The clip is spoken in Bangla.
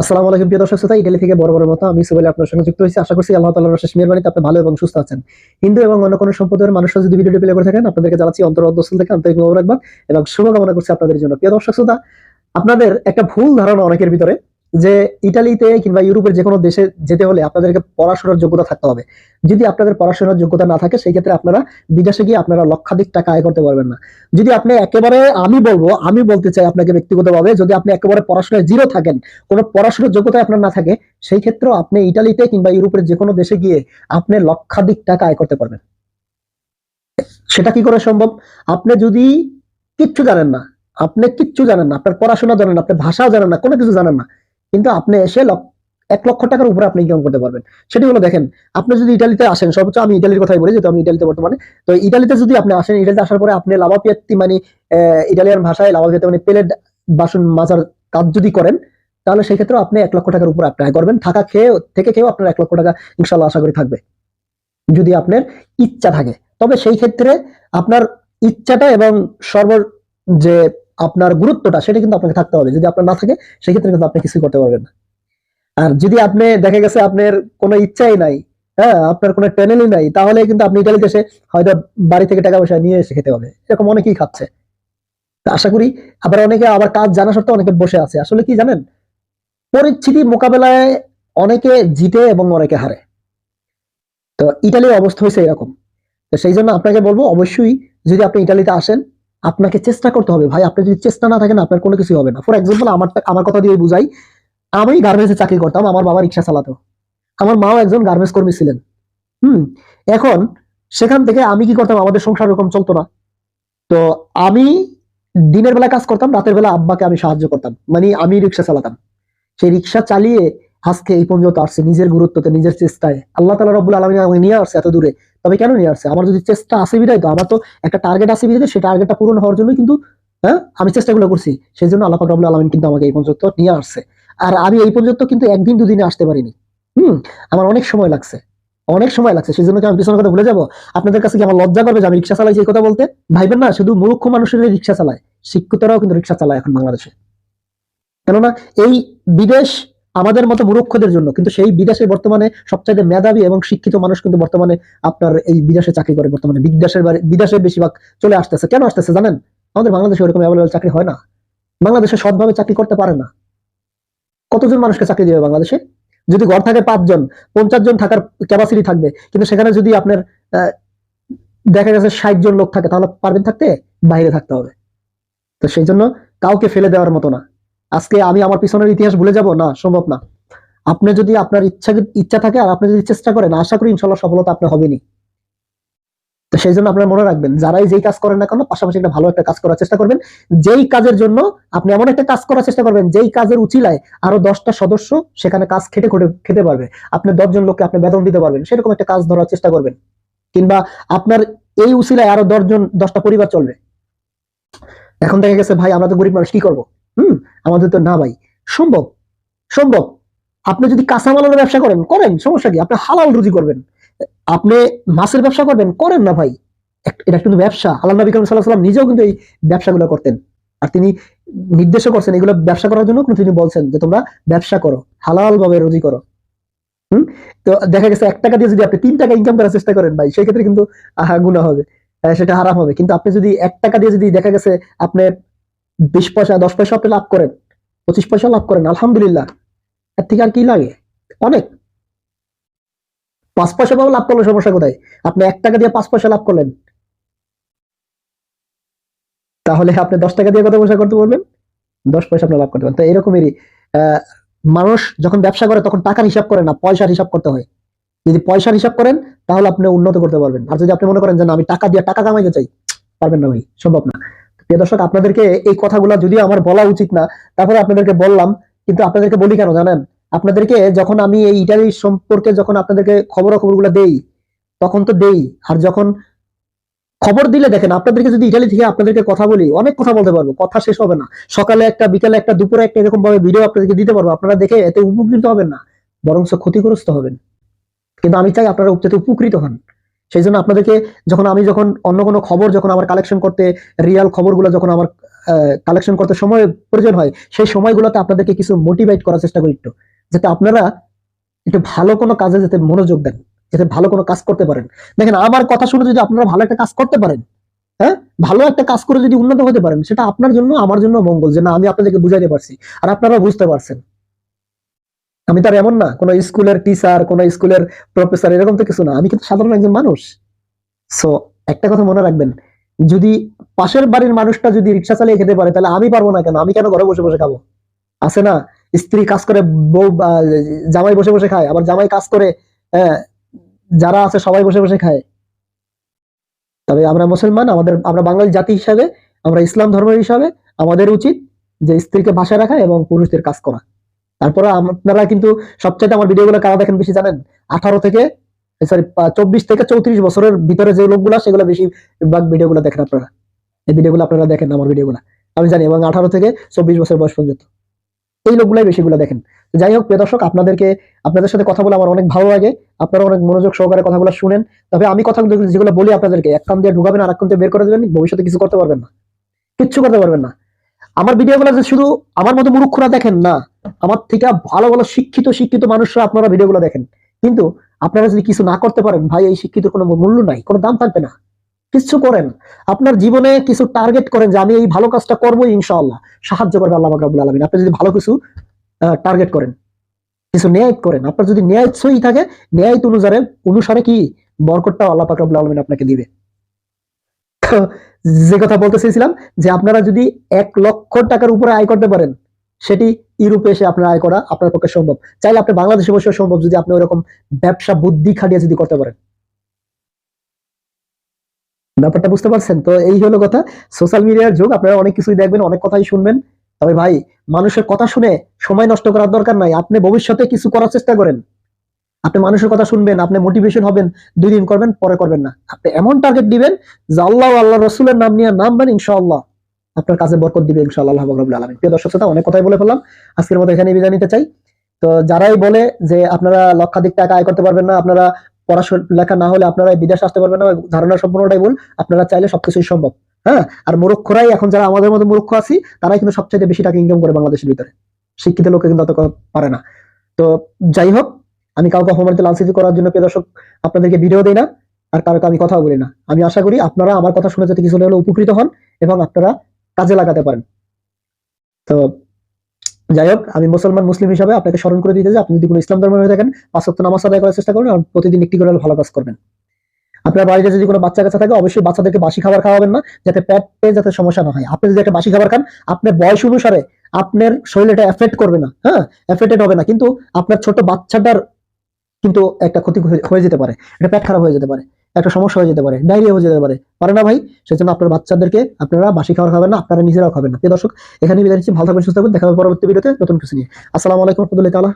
আসসালামু আলাইকুম প্রিয় দর্শক শ্রোতা, ইটালি থেকে বড় বড় মতো আমি সুবেল আপনার সঙ্গে যুক্ত হয়েছি। আশা করছি আল্লাহ তাআলার শেষ মেহরবানিতে আপনি ভালো এবং সুস্থ আছেন। হিন্দু এবং অন্য কোনো সম্প্রদায়ের মানুষরা যদি ভিডিওটি প্লে করে থাকেন, আপনাদেরকে জানাচ্ছি অন্তর অধ্যস্থল থেকে আন্তরিক মোবারকবাদ এবং শুভকামনা করছি আপনাদের জন্য। প্রিয় দর্শক শ্রোতা, আপনাদের একটা ভুল ধারণা অনেকের ভিতরে। যে ইটালিতে কিংবা ইউরোপের যে কোনো দেশে যেতে হলে আপনাদেরকে পড়াশোনার যোগ্যতা থাকতে হবে। যদি আপনাদের পড়াশোনার যোগ্যতা না থাকে সেই ক্ষেত্রে আপনারা বিদেশে গিয়ে আপনারা লক্ষাধিক টাকা আয় করতে পারবেন না। যদি আপনি একেবারে, আমি বলব, আমি বলতে চাই আপনাকে ব্যক্তিগতভাবে, যদি আপনি একেবারে পড়াশোনায় জিরো থাকেন, কোনো পড়াশোনার যোগ্যতা আপনার না থাকে সেই ক্ষেত্রেও আপনি ইটালিতে কিংবা ইউরোপের যে কোনো দেশে গিয়ে আপনি লক্ষাধিক টাকা আয় করতে পারবেন। সেটা কি করে সম্ভব? আপনি যদি কিচ্ছু জানেন না, আপনি কিচ্ছু জানেন না, আপনার পড়াশোনা জানেন না, আপনার ভাষাও জানেন না, কোনো কিছু জানেন না কিন্তু আপনি এসে এক লক্ষ টাকার উপরে আপনি ইনকাম করতে পারবেন। সেটি হলো দেখেন, আপনি যদি ইটালিতে আসেন, সর্বোচ্চ আমি ইটালির কথাই বলি, যেহেতু আমি ইটালিতে বর্তমানে, তো ইটালিতে যদি আপনি আসেন, ইটালিতে আসার পরে আপনি লাভাপিয়াত্তি মানে ইটালিয়ান ভাষায় লাভাপিয়াত্তি মানে প্লেট বাসন মাজার কাজ যদি করেন, তাহলে সেই ক্ষেত্রে আপনি এক লক্ষ টাকার উপর আপনি আয় করবেন। থাকা খেয়ে, থেকে খেয়েও আপনার এক লক্ষ টাকা ইনশাল্লাহ আশা করি থাকবে, যদি আপনার ইচ্ছা থাকে। তবে সেই ক্ষেত্রে আপনার ইচ্ছাটা এবং সর্ব যে আপনার গুরুত্বটা সেটা কিন্তু আপনাকে থাকতে হবে। যদি আপনার না থাকে, সেক্ষেত্রে কিন্তু আপনি কিছু করতে পারবেন না। আর যদি আপনি, দেখা গেছে আপনার কোনো ইচ্ছাই নাই হ্যাঁ আপনার কোনো টেনেলই নাই, তাহলে কিন্তু আপনি ইটালিতে এসে হয়তো বাড়ি থেকে টাকা পয়সা নিয়ে এসে খেতে হবে। এরকম অনেকেই খাচ্ছে। আশা করি আবার অনেকে, আবার কাজ জানা সত্ত্বেও অনেকে বসে আছে। আসলে কি জানেন? পরিস্থিতি মোকাবেলায় অনেকে জিতে এবং অনেকে হারে। তো ইটালির অবস্থা হয়েছে এরকম। তো সেই জন্য আপনাকে বলব, অবশ্যই যদি আপনি ইটালিতে আসেন আপনাকে চেষ্টা করতে হবে, ভাই। আপনার যদি চেষ্টা না থাকে না আপনার কোনো কিছু হবে না। ফর এক্সাম্পল আমার আমার কথা দিয়ে বুঝাই, আমি গার্মেন্টসে চাকরি করতাম, আমার বাবা রিক্সা চালাতো। আমার মাও একজন গার্মেন্টস কর্মী ছিলেন। হুম, এখন সেখান থেকে আমি কি করতাম? আমাদের সংসার এরকম চলতো না। তো আমি দিনের বেলা কাজ করতাম, রাতের বেলা আব্বাকে আমি সাহায্য করতাম। মানে আমি রিক্সা চালাতাম। সেই রিক্সা চালিয়ে আজকে এই পর্যন্ত আসছে, নিজের গুরুত্বতে, নিজের চেষ্টায়। আল্লাহ তালা রব্বুল আলমী আমাকে নিয়ে আসছে এত দূরে। তবে কেন নিয়ে আসছে? আমার যদি চেষ্টা আসে বিদায় তো, আমার তো একটা টার্গেট আছে বিদায় সেই টার্গেটটা পূরণ হওয়ার জন্য কিন্তু হ্যাঁ আমি চেষ্টাগুলো করছি। সেই জন্য আল্লাহ পাক রব্বুল আলমিন কিন্তু আমাকে এই পর্যন্ত নিয়ে আসছে। আর আমি এই পর্যন্ত কিন্তু একদিন দুদিনে আসতে পারিনি। হুম, আমার অনেক সময় লাগছে। অনেক সময় লাগছে। সেই জন্য আমি পিছনের কথা ভুলে যাব? আপনাদের কাছে কি আমার লজ্জা করবে যে আমি রিক্সা চালাই সেই কথা বলতে? ভাইবেন না, শুধু মূর্খ মানুষের রিক্সা চালায়। শিক্ষিতরাও কিন্তু রিক্সা চালায় এখন বাংলাদেশে। কেননা এই বিদেশ আমাদের মতো মূর্খদের জন্য। কিন্তু সেই বিদেশে বর্তমানে সবচাইতে মেধাবী এবং শিক্ষিত মানুষ কিন্তু বর্তমানে আপনার এই বিদেশে চাকরি করে বর্তমানে। বিদেশের বিদেশে বেশিরভাগ চলে আসতেছে। কেন আসতেছে জানেন? আমাদের বাংলাদেশে ওরকম অ্যাভেলেবল চাকরি হয় না। বাংলাদেশে সৎভাবে চাকরি করতে পারে না। কতজন মানুষকে চাকরি দেবে বাংলাদেশে? যদি ঘর থাকে পাঁচজন, পঞ্চাশ জন থাকার ক্যাপাসিটি থাকবে। কিন্তু সেখানে যদি আপনার দেখা গেছে ষাট জন লোক থাকে, তাহলে পারবেন থাকতে? বাইরে থাকতে হবে। তো সেই জন্য কাউকে ফেলে দেওয়ার মতো না। আজকে আমি আমার পিছনের ইতিহাস ভুলে যাব? না, সম্ভব না। আপনি যদি আপনার ইচ্ছা ইচ্ছা থাকে আর আপনি যদি চেষ্টা করেন, আশা করি ইনশাল্লাহ সফলতা আপনার হবেনি। তো সেই জন্য আপনার মনে রাখবেন, যারাই যেই কাজ করেন না কেন, পাশাপাশি একটা ভালো একটা কাজ করার চেষ্টা করবেন। যেই কাজের জন্য আপনি এমন একটা কাজ করার চেষ্টা করবেন, যেই কাজের উচিলায় আরও দশটা সদস্য সেখানে কাজ খেটে খুঁটে খেতে পারবে। আপনি দশজন লোককে আপনি বেতন দিতে পারবেন, সেরকম একটা কাজ ধরার চেষ্টা করবেন। কিংবা আপনার এই উচিলায় আরও দশজন, দশটা পরিবার চলবে। এখন দেখা গেছে, ভাই, আমরা তো গরিব মানুষ, কি করব? আমাদের তো না ভাই, সম্ভব সম্ভব। আপনি যদি কাঁচামালের ব্যবসা করেন করেন, সমস্যা কি? আপনি হালাল রুজি করবেন। আপনি মাছের ব্যবসা করবেন? করেন না ভাই। এটা কিন্তু ব্যবসা। আল্লাহ নবী করিম সাল্লাহ সাল্লাম নিজেও কিন্তু এই ব্যবসাগুলো করতেন। আর তিনি নির্দেশও করছেন, এগুলো ব্যবসা করার জন্য তিনি বলছেন যে তোমরা ব্যবসা করো হালাল ভাবে রুজি করো। হুম? তো দেখা গেছে এক টাকা দিয়ে যদি আপনি তিন টাকা ইনকাম করার চেষ্টা করেন ভাই, সেই ক্ষেত্রে কিন্তু গুণা হবে। সেটা হারাম হবে। কিন্তু আপনি যদি এক টাকা দিয়ে যদি দেখা গেছে আপনি বিশ পয়সা দশ পয়সা আপনি লাভ করেন পঁচিশ পয়সা লাভ করেন আলহামদুলিল্লাহ। এর থেকে আর কি লাগে? অনেক। পাঁচ পয়সা পাবো লাভ করলে সমস্যা কোথায়? আপনি এক টাকা দিয়ে পাঁচ পয়সা লাভ করলেন। তাহলে আপনি দশ টাকা দিয়ে কত পয়সা করতে পারবেন দশ পয়সা আপনি লাভ করতে পারবেন। তো এরকমই আহ, মানুষ যখন ব্যবসা করে তখন টাকার হিসাব করে না পয়সার হিসাব করতে হয়। যদি পয়সার হিসাব করেন তাহলে আপনি উন্নত করতে পারবেন। আর যদি আপনি মনে করেন যে না আমি টাকা দিয়ে টাকা কামাইতে চাই পারবেন না ভাই সম্ভব না। প্রিয় দর্শক, আপনাদেরকে এই কথাগুলো যদিও আমার বলা উচিত না, তারপরে আপনাদেরকে বললাম, কিন্তু আপনাদেরকে বলি কেন জানেন? আপনাদেরকে যখন আমি এই ইটালি সম্পর্কে যখন আপনাদেরকে খবর খবরগুলো দেই, তখন তো দেই। আর যখন খবর দিলে দেখেন, আপনাদেরকে যদি ইটালি থেকে আপনাদেরকে কথা বলি, অনেক কথা বলতে পারব, কথা শেষ হবে না। সকালে একটা, বিকালে একটা, দুপুরে একটা এরকম ভাবে ভিডিও আপনাদেরকে দিতে পারব, আপনারা দেখে এতে উপকৃত হবেন না বরং ক্ষতিগ্রস্ত হবেন। কিন্তু আমি চাই আপনারা উপকৃত হন। সেই জন্য আপনাদেরকে যখন আমি যখন অন্য কোনো খবর যখন আমার কালেকশন করতে রিয়াল খবরগুলো যখন আমার কালেকশন করতে সময় প্রয়োজন হয়, সেই সময়গুলোতে আপনাদেরকে কিছু মোটিভেট করার চেষ্টা করি একটু। যাতে আপনারা একটু ভালো কোনো কাজে যাতে মনোযোগ দেন, যাতে ভালো কোনো কাজ করতে পারেন। দেখেন, আমার কথা শুনে যদি আপনারা ভালো একটা কাজ করতে পারেন হ্যাঁ? ভালো একটা কাজ করে যদি উন্নত হতে পারেন, সেটা আপনার জন্য, আমার জন্য মঙ্গল যে না, আমি আপনাদেরকে বুঝাইতে পারছি। আর আপনারা বুঝতে পারছেন। আমি তো আর এমন না কোনো স্কুলের টিচার কোনো স্কুলের প্রফেসর এরকম তো কিছু না। আমি কিন্তু সাধারণ একজন মানুষ। সো একটা কথা মনে রাখবেন যদি পাশের বাড়ির মানুষটা যদি রিক্সা চালিয়ে খেতে পারে তাহলে আমি পারব না কেন? আমি কেন ঘরে বসে বসে খাব? আছে না? স্ত্রী কাজ করে বউ জামাই বসে বসে খায় আবার জামাই কাজ করে আহ, যারা আছে সবাই বসে বসে খায়। তবে আমরা মুসলমান আমাদের আমরা বাঙালি জাতি হিসাবে আমরা ইসলাম ধর্মের হিসাবে আমাদের উচিত যে স্ত্রীকে বাসায় রাখা এবং পুরুষদের কাজ করা। তারপরে আপনারা কিন্তু সবচাইতে আমার ভিডিওগুলো কারা দেখেন বেশি জানেন? আঠারো থেকে সরি চব্বিশ থেকে চৌত্রিশ বছরের ভিতরে যে লোকগুলো, সেগুলো বেশিরভাগ ভিডিওগুলো দেখেন আপনারা। এই ভিডিওগুলো আপনারা দেখেন আমার ভিডিওগুলো আমি জানি, এবং আঠারো থেকে চব্বিশ বছর বয়স পর্যন্ত। এই লোকগুলাই বেশিগুলো দেখেন। যাই হোক, প্রিয় দর্শক, আপনাদেরকে, আপনাদের সাথে কথা বলে আমার অনেক ভালো লাগে। আপনারা অনেক মনোযোগ সহকারে কথাগুলো শুনেন। তবে আমি কথাগুলো যেগুলো বলি আপনাদেরকে, এক কান দিয়ে ঢুকাবেন আর এক কান দিয়ে বের করে দেবেন, ভবিষ্যতে কিছু করতে পারবেন না। কিচ্ছু করতে পারবেন না। আমার ভিডিওগুলো যে শুধু আমার মতো মূর্খরা দেখেন না। আমার থেকে ভালো ভালো শিক্ষিত শিক্ষিত মানুষরা আপনারা ভিডিওগুলো দেখেন। কিন্তু আপনারা যদি কিছু না করতে পারেন, ভাই, এই শিক্ষিত কোনো মূল্য নাই, কোনো দাম থাকবে না। কিছু করেন। আপনার জীবনে কিছু টার্গেট করেন যে আমি এই ভালো কাজটা করব, ইনশাআল্লাহ। সাহায্য করবে আল্লাহ রাব্বুল আলামিন। আপনি যদি ভালো কিছু টার্গেট করেন, কিছু ন্যায় করেন, আপনার যদি ন্যায় সই থাকে, ন্যায় অনুসারে অনুসারে কি বরকতটা আল্লাহ পাক রাব্বুল আলামিন আপনাকে দিবে? যে কথা বলতে চেয়েছিলাম, যে আপনারা যদি এক লক্ষ টাকার উপরে আয় করতে পারেন, সেটি ইউরোপে এসে আপনার আয় করা আপনার পক্ষে সম্ভব। চাইলে আপনি বাংলাদেশে বসে সম্ভব যদি আপনি ওরকম ব্যবসা বুদ্ধি খাটিয়ে যদি করতে পারেন। ব্যাপারটা বুঝতে পারছেন? তো এই হলো কথা। সোশ্যাল মিডিয়ার যুগ, আপনারা অনেক কিছুই দেখবেন, অনেক কথাই শুনবেন। তবে ভাই, মানুষের কথা শুনে সময় নষ্ট করার দরকার নাই। আপনি ভবিষ্যতে কিছু করার চেষ্টা করেন। আপনি মানুষের কথা শুনবেন, আপনি মোটিভেশন হবেন, দুই দিন করবেন, পরে করবেন না। আপনি এমন টার্গেট দিবেন যে আল্লাহ আল্লাহ রসুলের নাম নিয়ে নামবেন, ইনশাআল্লাহ। আপনার কাজে বরকত দিবে ইনশাআল্লাহ আল্লাহ রব্বুল আলামিন। প্রিয় দর্শক শ্রোতা, অনেক কথাই বলে ফেললাম। আজকের মতো এখানে বিদায় নিতে চাই। তো যারাই বলে যে আপনারা লক্ষাধিক টাকা আয় করতে পারবেন না, আপনারা পড়াশোনা না হলে আপনারা বিদেশ আসতে পারবেন না ধারণা সম্পূর্ণটাই ভুল। আপনারা চাইলে সবকিছুই সম্ভব হ্যাঁ? আর মূর্খরাই এখন যারা আমাদের মতো মূর্খ আছি, তারাই কিন্তু সবচেয়ে বেশি টাকা ইনকাম করে বাংলাদেশের ভিতরে। শিক্ষিত লোকে কিন্তু অত পারে না। তো যাই হোক, আমি কাউকে অপমানিত লালসিজি করার জন্য প্রিয় দর্শক, আপনাদেরকে ভিডিও দিই না, আর কারোকে আমি কথা বলি না। আমি আশা করি আপনারা আমার কথা শুনে যাতে কিছু হলে উপকৃত হন, এবং আপনারা কাজে লাগাতে পারেন। তো যাই হোক, আমি মুসলমান, মুসলিম হিসাবে আপনাকে স্মরণ করে দিতে যে আপনি যদি কোনো ইসলাম ধর্ম হয়ে থাকেন, পাঁচ নামাজ আদায় করার চেষ্টা আর প্রতিদিন একটি করে ভালো কাজ করবেন। আপনার বাড়িতে যদি কোনো বাচ্চা কাচ্চা থাকে, অবশ্যই বাচ্চাদেরকে বাসি খাবার খাওয়াবেন না, যাতে পেটে যাতে সমস্যা না হয়। আপনি যদি একটা বাসি খাবার খান, আপনার বয়স অনুসারে আপনার শরীরে এটা এফেক্ট করবে না হ্যাঁ? এফেক্টেড হবে না। কিন্তু আপনার ছোট বাচ্চাটার কিন্তু একটা ক্ষতি হয়ে যেতে পারে। এটা পেট খারাপ হয়ে যেতে পারে। একটা সমস্যা হয়ে যেতে পারে ডায়রিয়া হয়ে যেতে পারে। পারে না ভাই, সেজন্য আপনার বাচ্চাদেরকে আপনারা বাসি খাওয়া খাবেন না, আপনারা নিজেরাও খাবেন না। দর্শক এখানে বিদায় নিচ্ছি। ভালো থাকবেন, সুস্থ থাকবেন। দেখা পরবর্তী ভিডিওতে নতুন কিছু নিয়ে। আসসালামু আলাইকুম রহমতুল্লাহ তালা